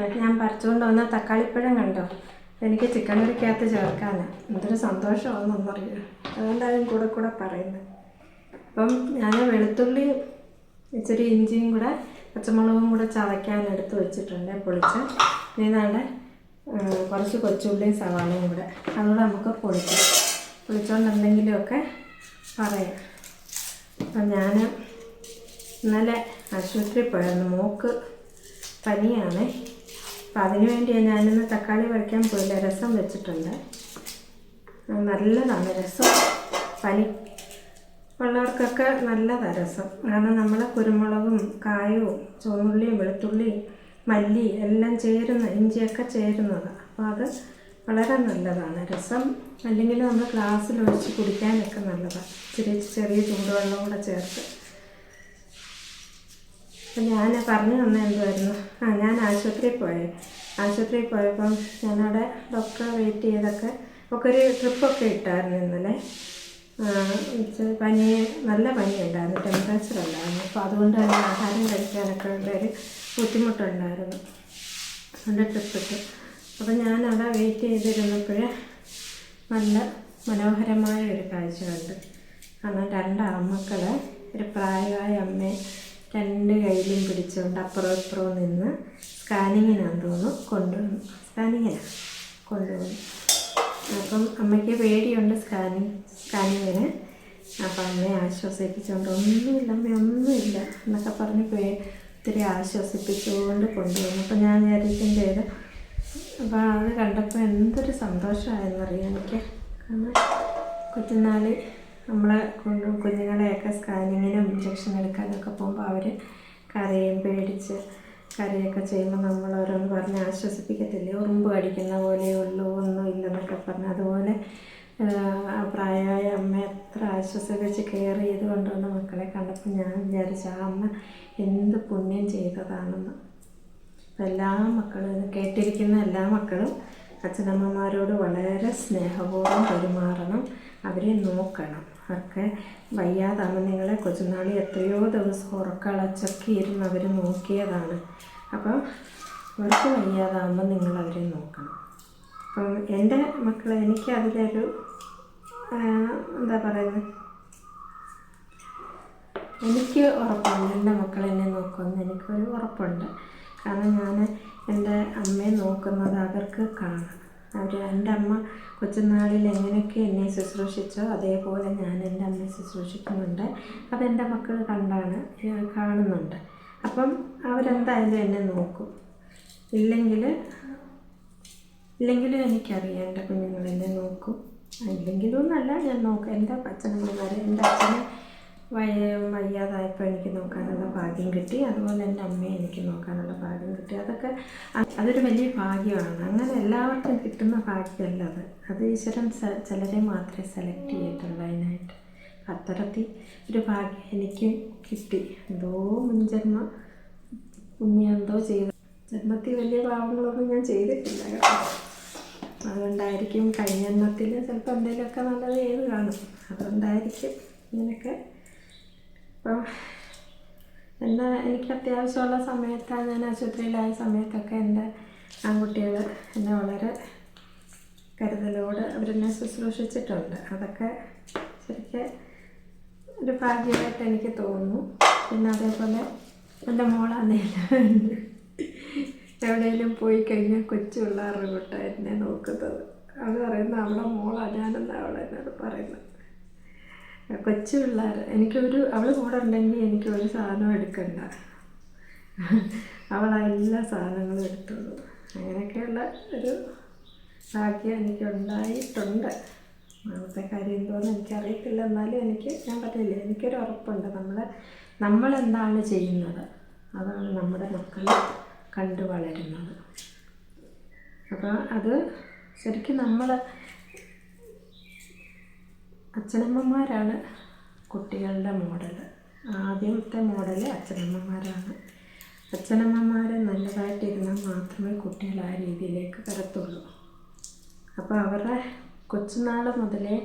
കണ്ടോ ഞാൻ പറിച്ചുകൊണ്ട് വന്ന തക്കാളിപ്പഴം കണ്ടോ? എനിക്ക് ചിക്കൻ കറിക്കകത്ത് ചേർക്കാനാണ് എന്തൊരു സന്തോഷമാണെന്നൊന്നറിയാം. അതുകൊണ്ടാണ് കൂടെ കൂടെ പറയുന്നത്. അപ്പം ഞാൻ വെളുത്തുള്ളി ഇച്ചിരി ഇഞ്ചിയും കൂടെ പച്ചമുളകും കൂടെ ചതയ്ക്കാൻ എടുത്ത് വെച്ചിട്ടുണ്ട് പൊളിച്ച്. ഇതാണ്ട് കുറച്ച് കൊച്ചുള്ളിയും സവാളയും കൂടെ. അതുകൂടെ നമുക്ക് പൊളിക്കാം. പൊളിച്ചുകൊണ്ട് എന്തെങ്കിലുമൊക്കെ പറയാം. അപ്പം ഞാൻ ഇന്നലെ ആശുപത്രിയിൽ പോയായിരുന്നു. മോക്ക് പനിയാണ്. അപ്പം അതിന് വേണ്ടി ഞാനിന്ന് തക്കാളി വരയ്ക്കാൻ പോയില്ല. രസം വെച്ചിട്ടുണ്ട്. നല്ലതാണ് രസം. പനി ഉള്ളവർക്കൊക്കെ നല്ലതാണ് രസം. കാരണം നമ്മൾ കുരുമുളകും കായവും ചുവന്നുള്ളിയും വെളുത്തുള്ളിയും മല്ലി എല്ലാം ചേരുന്ന ഇഞ്ചിയൊക്കെ ചേരുന്നതാണ് അപ്പോൾ അത് വളരെ നല്ലതാണ്. രസം അല്ലെങ്കിൽ നമ്മൾ ഗ്ലാസ്സിൽ ഒഴിച്ച് കുടിക്കാനൊക്കെ നല്ലതാണ് ചെറിയ ചെറിയ ചൂടുവെള്ളം കൂടെ ചേർത്ത്. ഞാൻ പറഞ്ഞു തന്ന എന്തുമായിരുന്നു ആ ഞാൻ ആശുപത്രിയിൽ പോയി. ആശുപത്രിയിൽ പോയപ്പം ഞാനവിടെ ഡോക്ടറെ വെയിറ്റ് ചെയ്തൊക്കെ ഒക്കെ ഒരു ട്രിപ്പൊക്കെ ഇട്ടായിരുന്നു ഇന്നലെ. പനി നല്ല പനി ഉണ്ടായിരുന്നു ടെമ്പറേച്ചർ ഉണ്ടായിരുന്നു അപ്പോൾ അതുകൊണ്ട് തന്നെ ആഹാരം കഴിക്കാനൊക്കെ ഉള്ള ഒരു ബുദ്ധിമുട്ടുണ്ടായിരുന്നു. അതുകൊണ്ട് ട്രിപ്പ് ഇട്ടു. അപ്പോൾ ഞാൻ അവിടെ വെയിറ്റ് ചെയ്തിരുന്നപ്പോൾ നല്ല മനോഹരമായ ഒരു കാഴ്ച കണ്ട്. കാരണം രണ്ട് ഒരു പ്രായമായ അമ്മയെ രണ്ട് കയ്യിലും പിടിച്ചുകൊണ്ട് അപ്പുറം ഇപ്പുറവും നിന്ന് സ്കാനിങ്ങിനാന്ന് തോന്നുന്നു. കൊണ്ടുവന്നു. സ്കാനിങ്ങിനാണ് കൊണ്ടുവന്നു. അപ്പം അമ്മയ്ക്ക് പേടിയുണ്ട് സ്കാനിങ് സ്കാനിങ്ങിന്. അപ്പം അമ്മയെ ആശ്വസിപ്പിച്ചുകൊണ്ട് ഒന്നുമില്ല അമ്മ ഒന്നുമില്ല എന്നൊക്കെ പറഞ്ഞ് പേ ഒത്തിരി ആശ്വസിപ്പിച്ചുകൊണ്ട് കൊണ്ടുവന്നു. അപ്പം ഞാൻ വിചാരിക്കും ചെയ്ത് അപ്പോൾ അത് കണ്ടപ്പോൾ എന്തൊരു സന്തോഷമായെന്നറിയാം എനിക്ക്. കാരണം കുഞ്ഞുനാളിൽ കൊണ്ട് കുഞ്ഞുങ്ങളെയൊക്കെ സ്കാനിങ്ങിനും ഇഞ്ചക്ഷൻ എടുക്കാനൊക്കെ പോകുമ്പോൾ അവർ കരയും പേടിച്ച് കരയൊക്കെ ചെയ്യുമ്പോൾ നമ്മൾ ഓരോന്ന് പറഞ്ഞ് ആശ്വസിപ്പിക്കത്തില്ലേ? ഉറുമ്പ് കടിക്കുന്ന പോലെയേ ഉള്ളൂ ഒന്നും ഇല്ലെന്നൊക്കെ പറഞ്ഞ്. അതുപോലെ പ്രായമായ അമ്മ എത്ര ആശ്വസിപ്പിച്ച് കെയർ ചെയ്ത് കൊണ്ടുവന്ന മക്കളെ കണ്ടപ്പോൾ ഞാൻ വിചാരിച്ചു ആ അമ്മ എന്ത് പുണ്യം ചെയ്തതാണെന്ന്. എല്ലാ മക്കളും കേട്ടിരിക്കുന്ന എല്ലാ മക്കളും അച്ഛനമ്മമാരോട് വളരെ സ്നേഹപൂർവം പെരുമാറണം അവരെ നോക്കണം. അവർക്ക് വയ്യാതാണ് നിങ്ങളെ കൊച്ചുനാളി എത്രയോ ദിവസം ഉറക്കളച്ചൊക്കെ ഇരുന്ന് അവർ നോക്കിയതാണ്. അപ്പോൾ അവർക്ക് വയ്യാതാകുമ്പോൾ നിങ്ങൾ അവരെ നോക്കണം. അപ്പം എന്റെ മക്കൾ എനിക്ക് അതിലൊരു എന്താ പറയുന്നത്? എനിക്ക് ഉറപ്പുണ്ട് എന്റെ മക്കൾ എന്നെ നോക്കുമെന്ന് എനിക്കൊരു ഉറപ്പുണ്ട്. കാരണം ഞാൻ എന്റെ അമ്മയെ നോക്കുന്നത് അവർക്ക് കാണാം. അവർ എന്റെ അമ്മ കൊച്ചുനാളിൽ എങ്ങനെയൊക്കെ എന്നെ ശുശ്രൂഷിച്ചോ അതേപോലെ ഞാൻ എന്റെ അമ്മയെ ശുശ്രൂഷിക്കുന്നുണ്ട്. അതെന്റെ മക്കൾ കണ്ടാണ് കാണുന്നുണ്ട്. അപ്പം അവരെന്തായാലും എന്നെ നോക്കും. ഇല്ലെങ്കിൽ ഇല്ലെങ്കിലും എനിക്കറിയാം എന്റെ കുഞ്ഞുങ്ങൾ എന്നെ നോക്കും. ഇല്ലെങ്കിലും എന്നല്ല ഞാൻ നോക്കാം. എന്റെ അച്ഛനമ്മമാരെ എന്റെ അച്ഛനെ വയ്യാതായപ്പോൾ എനിക്ക് നോക്കാനുള്ള ഭാഗ്യം കിട്ടി. അതുപോലെ എന്റെ അമ്മയെ എനിക്ക് നോക്കാനുള്ള ഭാഗ്യം കിട്ടി. അതൊക്കെ അതൊരു വലിയ ഭാഗ്യമാണ്. അങ്ങനെ എല്ലാവർക്കും കിട്ടുന്ന ഭാഗ്യമല്ല അത്. അത് ഈശ്വരൻ ചിലരെ മാത്രമേ സെലക്ട് ചെയ്തിട്ടുള്ളൂ അതിനായിട്ട്. അത്തരത്തിൽ ഒരു ഭാഗ്യം എനിക്ക് കിട്ടി. എന്തോ മുൻജന്മ പുണ്യം എന്തോ ചെയ്ത ജന്മത്തിൽ വലിയ പാവങ്ങളൊന്നും ഞാൻ ചെയ്തിട്ടില്ല അതുകൊണ്ടായിരിക്കും കഴിഞ്ഞ ജന്മത്തിൽ ചിലപ്പോൾ എന്തെങ്കിലുമൊക്കെ നല്ലത് ചെയ്ത് കാണും. അതുകൊണ്ടായിരിക്കും ഇങ്ങനെയൊക്കെ അപ്പം എന്താ എനിക്ക് അത്യാവശ്യമുള്ള സമയത്താണ് ഞാൻ ആശുപത്രിയിലായ സമയത്തൊക്കെ എന്റെ ആൺകുട്ടികൾ എന്നെ വളരെ കരുതലോട് അവരെന്നെ ശുശ്രൂഷിച്ചിട്ടുണ്ട്. അതൊക്കെ ശരിക്കും ഒരു ഭാഗ്യമായിട്ട് എനിക്ക് തോന്നുന്നു. പിന്നെ അതേപോലെ എന്റെ മോളാന്നേലും എവിടെയെങ്കിലും പോയി കഴിഞ്ഞാൽ കൊച്ചുള്ള പിള്ളേരുടെ എന്നെ നോക്കുന്നത്. അത് പറയുന്നത് അവളെ മോളാ ഞാനെന്നാണ് അവളെന്നോട് പറയുന്നത്. കൊച്ചു പിള്ളേർ. എനിക്കൊരു അവൾ കൂടെ ഉണ്ടെങ്കിൽ എനിക്ക് ഒരു സാധനം എടുക്കണ്ട. അവൾ എല്ലാ സാധനങ്ങളും എടുത്തോളൂ. അങ്ങനെയൊക്കെയുള്ള ഒരു ഭാഗ്യം എനിക്കുണ്ടായിട്ടുണ്ട്. നാളത്തെ കാര്യം എന്തോന്ന് എനിക്കറിയത്തില്ല. എന്നാലും എനിക്ക് ഞാൻ പറ്റില്ല എനിക്കൊരു ഉറപ്പുണ്ട്. നമ്മൾ നമ്മളെന്താണ് ചെയ്യുന്നത്? അതാണ് നമ്മുടെ മക്കൾ കണ്ടു വളരുന്നത് അപ്പോൾ അത് ശരിക്കും നമ്മൾ അച്ഛനമ്മമാരാണ് കുട്ടികളുടെ മോഡൽ ആദ്യത്തെ മോഡൽ അച്ഛനമ്മമാരാണ്. അച്ഛനമ്മമാർ നല്ലതായിട്ടിരുന്നാൽ മാത്രമേ കുട്ടികൾ ആ രീതിയിലേക്ക് വരത്തുള്ളൂ. അപ്പോൾ അവരുടെ കൊച്ചുനാൾ മുതലേ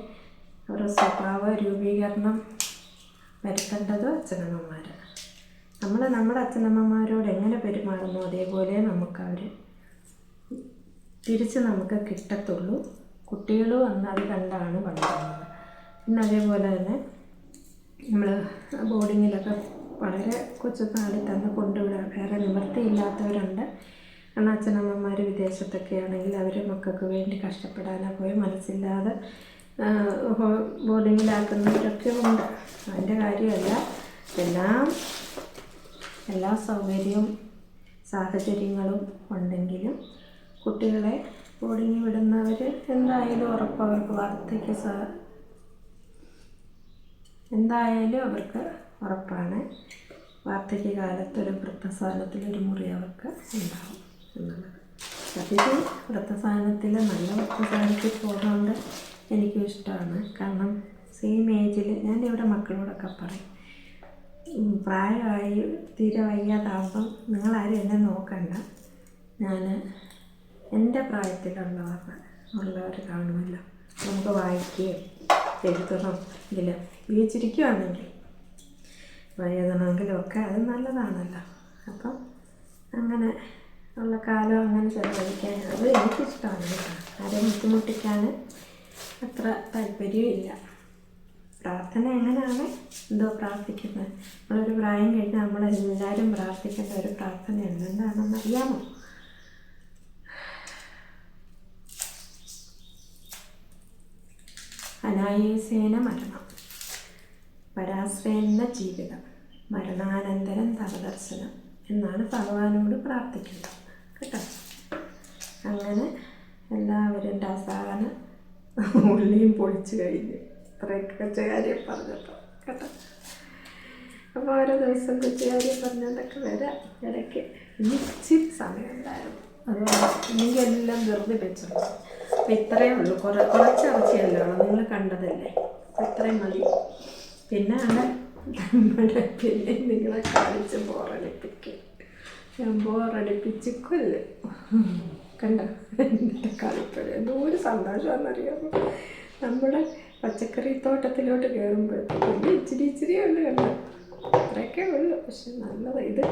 അവരുടെ സ്വഭാവ രൂപീകരണം വരുത്തേണ്ടത് അച്ഛനമ്മമാർ നമ്മൾ നമ്മുടെ അച്ഛനമ്മമാരോട് എങ്ങനെ പെരുമാറുന്നു അതേപോലെ നമുക്ക് അവർ തിരിച്ച് നമുക്ക് കിട്ടത്തുള്ളൂ. കുട്ടികളും അന്ന് അത് കണ്ടാണ് വളരുന്നത് പിന്നെ അതേപോലെ തന്നെ നമ്മൾ ബോർഡിങ്ങിലൊക്കെ വളരെ കൊച്ചുനാളിൽ തന്നെ കൊണ്ടുവിടാൻ വേറെ നിവൃത്തിയില്ലാത്തവരുണ്ട്. കാരണം അച്ഛനമ്മമാർ വിദേശത്തൊക്കെ ആണെങ്കിൽ അവർ മക്കൾക്ക് വേണ്ടി കഷ്ടപ്പെടാനാണ് പോയി മനസ്സില്ലാതെ ബോർഡിങ്ങിലാക്കുന്നവരൊക്കെ ഉണ്ട്. അതിന്റെ കാര്യമല്ല. എല്ലാം എല്ലാ സൗകര്യവും സാഹചര്യങ്ങളും ഉണ്ടെങ്കിലും കുട്ടികളെ ബോർഡിങ്ങിൽ വിടുന്നവർ എന്തായാലും ഉറപ്പ് അവർക്ക് വാർദ്ധക്യ എന്തായാലും അവർക്ക് ഉറപ്പാണ്. വാർദ്ധക്യകാലത്ത് ഒരു വൃദ്ധസാധനത്തിലൊരു മുറി അവർക്ക് ഉണ്ടാവും എന്നുള്ളത്. സത്യത്തിൽ വൃദ്ധസാധനത്തിൽ നല്ല വൃദ്ധസാധനത്തിൽ പോകുന്നത് എനിക്കും ഇഷ്ടമാണ്. കാരണം സെയിം ഏജിൽ ഞാൻ ഇവിടെ മക്കളോടൊക്കെ പറയും പ്രായമായി തീരെ വയ്യാതാകുമ്പം നിങ്ങളാരും എന്നെ നോക്കണ്ട. ഞാൻ എന്റെ പ്രായത്തിലുള്ളവർ ഉള്ളവർ കാണുമല്ലോ. നമുക്ക് വായിക്കുകയും എഴുതണം ഇതിൽ ജീവിച്ചിരിക്കുകയാണെങ്കിൽ എഴുതണമെങ്കിലും ഒക്കെ അത് നല്ലതാണല്ലോ. അപ്പം അങ്ങനെ ഉള്ള കാലം അങ്ങനെ ചിലവഴിക്കാൻ അത് എനിക്കിഷ്ടമാണ് ആരെയും ബുദ്ധിമുട്ടിക്കാൻ അത്ര താല്പര്യമില്ല പ്രാർത്ഥന എങ്ങനെയാണ് എന്തോ പ്രാർത്ഥിക്കുന്നത്? നമ്മളൊരു പ്രായം കഴിഞ്ഞാൽ നമ്മളെല്ലാവരും പ്രാർത്ഥിക്കേണ്ട ഒരു പ്രാർത്ഥന എന്താണെന്ന് അറിയാമോ അനായാസേന മരണം. പരാശ്രയെന്ന ജീവിതം. മരണാനന്തരം തപദർശനം എന്നാണ് ഭഗവാനോട് പ്രാർത്ഥിക്കുന്നത്. കേട്ടോ? അങ്ങനെ എല്ലാവരും രസാന ഉള്ളിയും പൊളിച്ചു കഴിഞ്ഞു. ഇത്രയൊക്കെ കൊച്ചുകാര്യം പറഞ്ഞപ്പോൾ കേട്ടോ? അപ്പോൾ ഓരോ ദിവസം കൊച്ചുകാരി പറഞ്ഞതൊക്കെ വരാം. ഇടയ്ക്ക് ഇച്ചിരി സമയം ഉണ്ടായിരുന്നു അതുകൊണ്ട് ഇല്ലെങ്കിൽ എല്ലാം വെറുതെ അപ്പം ഇത്രയേ ഉള്ളൂ. കുറേ കുറച്ച് ഇറച്ചിയല്ലോ നിങ്ങൾ കണ്ടതല്ലേ? അപ്പം ഇത്രയും മതി. പിന്നെ ആണ് നമ്മുടെ പിന്നെ നിങ്ങളെ കാണിച്ച് ബോറടിപ്പിക്കും. ഞാൻ ബോറടിപ്പിച്ച് കണ്ടോ? എന്നിട്ട് കളിപ്പഴ എന്തോ ഒരു സന്തോഷമാണെന്നറിയാമോ നമ്മുടെ പച്ചക്കറി തോട്ടത്തിലോട്ട് കയറുമ്പോഴത്തേക്കും ഇച്ചിരി ഇച്ചിരി ഉണ്ട് കണ്ടോ? അത്രയൊക്കെ ഉള്ളു പക്ഷെ നല്ലത്. ഇത്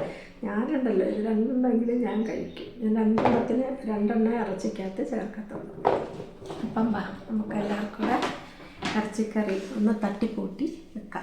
ഞാനുണ്ടല്ലോ ഇത് രണ്ടെണ്ണമെങ്കിലും ഞാൻ കഴിക്കും. ഞാൻ രണ്ടെണ്ണത്തിന് രണ്ടെണ്ണം ഇറച്ചിക്കകത്ത് ചേർക്കത്തുള്ളൂ. അപ്പം വാ നമുക്ക് എല്ലാവർക്കും കൂടെ ഇറച്ചിക്കറി ഒന്ന് തട്ടിക്കൂട്ടി വെക്കാം.